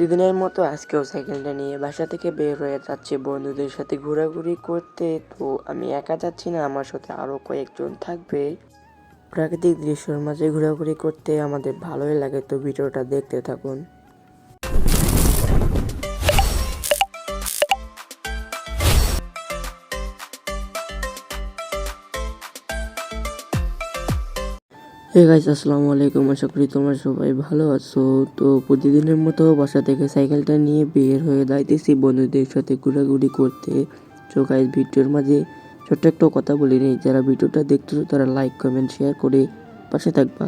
প্রতিদিনের মতো আজকেও সাইকেলটা নিয়ে বাসা থেকে বের হয়ে যাচ্ছি বন্ধুদের সাথে ঘোরাঘুরি করতে। তো আমি একা যাচ্ছি না, আমার সাথে আরও কয়েকজন থাকবে। প্রাকৃতিক দৃশ্যর মাঝে ঘোরাঘুরি করতে আমাদের ভালোই লাগে, তো ভিডিওটা দেখতে থাকুন। হে গাইস আসসালামু আলাইকুম আশা করি তোমরা সবাই ভালো আছো। তো প্রতিদিনের মতো বাসা থেকে সাইকেলটা নিয়ে বের হয়ে যাইতেছি বন্ধুদের সাথে ঘোরাঘুরি করতে। তো গাইস ভিডিওর মাঝে ছোট্ট একটা কথা বলি নেই যারা ভিডিওটা দেখতেছো, তারা লাইক কমেন্ট শেয়ার করে পাশে থাকবা।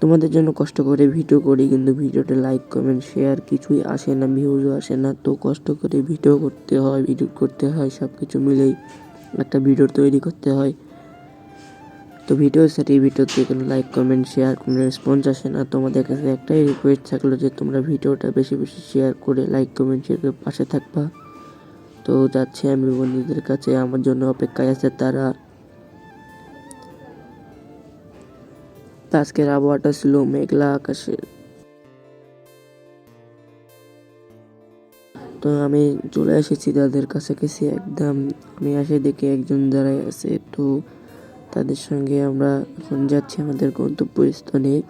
তোমাদের জন্য কষ্ট করে ভিডিও করি, কিন্তু ভিডিওতে লাইক কমেন্ট শেয়ার কিছুই আসে না ভিউজও আসে না। তো কষ্ট করে ভিডিও করতে হয় এডিট করতে হয় সব কিছু মিলেই একটা ভিডিও তৈরি করতে হয়। তো ভিডিও সাথে ভিডিওতে কোনো লাইক কমেন্ট শেয়ার কোনো রেসপন্স আসে না। তোমাদের কাছে একটাই রিকোয়েস্ট থাকল যে তোমরা ভিডিওটা বেশি বেশি শেয়ার করে লাইক কমেন্ট শেয়ার করে পাশে থাকবা। তো যাচ্ছে আমি বন্ধুদের কাছে, আমার জন্য অপেক্ষায় আছে তারা। আজকের আবহাওয়াটা ছিল মেঘলা আকাশে। তো আমি চলে এসেছি তাদের কাছে কাছাকাছি একদম আমি আসে দেখে একজন দাঁড়ায় আছে, তো তাদের সঙ্গে আমরা এখন যাচ্ছি আমাদের গন্তব্যস্থলে।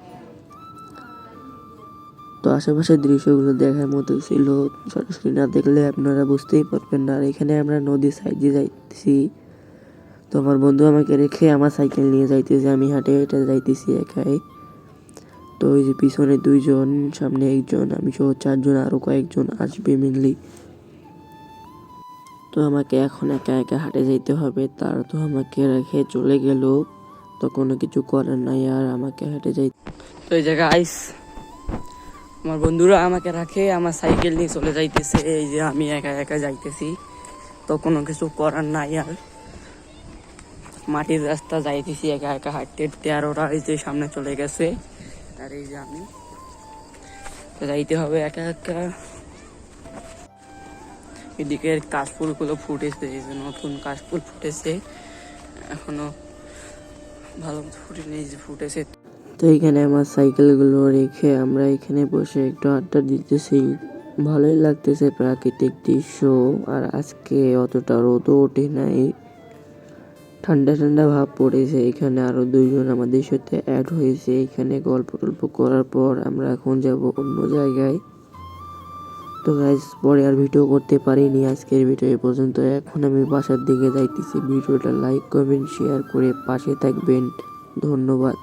তো আশেপাশের দৃশ্যগুলো দেখার মতো ছিল। সরাসরি না দেখলে আপনারা বুঝতেই পারবেন না। আর এখানে আমরা নদী সাইডে যাইতেছি। তো আমার বন্ধু আমাকে রেখে আমার সাইকেল নিয়ে যাইতেছে। আমি হাঁটে হেঁটে যাইতেছি একাই। তো ওই যে পিছনে দুইজন, সামনে একজন, আমি সহ চারজন আরও কয়েকজন আসবে মেনলি তো আমাকে এখন একা একা হাঁটে যেতে হবে। তারা তো আমাকে রেখে চলে গেল। তো কোনো কিছু করার নাই আর আমাকে হেঁটে যাই তো এই জায়গায় আইস। আমার বন্ধুরা আমাকে রাখে, আমার সাইকেল নিয়ে চলে যাইতেছে। এই যে আমি একা একা যাইতেছি। তো কোনো কিছু করার নাই আর। মাটির রাস্তা যাইতেছি একা একা হাঁটতে হাঁটতে। আর ওরা এই যে সামনে চলে গেছে। আর এই যে আমি। যাইতে হবে একা একা। এদিকে কাশফুলগুলো ফুটেছে, এই যে নতুন কাশফুল ফুটেছে। এখনও ভালো ফুটেনি যে ফুটেছে। তো এখানে আমার সাইকেলগুলো রেখে আমরা এখানে বসে একটু আড্ডা দিতেছি। ভালোই লাগতেছে প্রাকৃতিক দৃশ্য, আর আজকে অতটা রোদও ওঠে নাই। ঠান্ডা ঠান্ডা ভাব পড়েছে, এখানে আরও দুইজন আমাদের সাথে অ্যাড হয়েছে। এখানে গল্প টল্প করার পর আমরা এখন যাব অন্য জায়গায়। তো গাইজ পরে আর ভিডিও করতে পারিনি আজকের ভিডিও এ পর্যন্ত। এখন আমি বাসার দিকে যাইতেছি। ভিডিওটা লাইক কমেন্ট শেয়ার করে পাশে থাকবেন। ধন্যবাদ।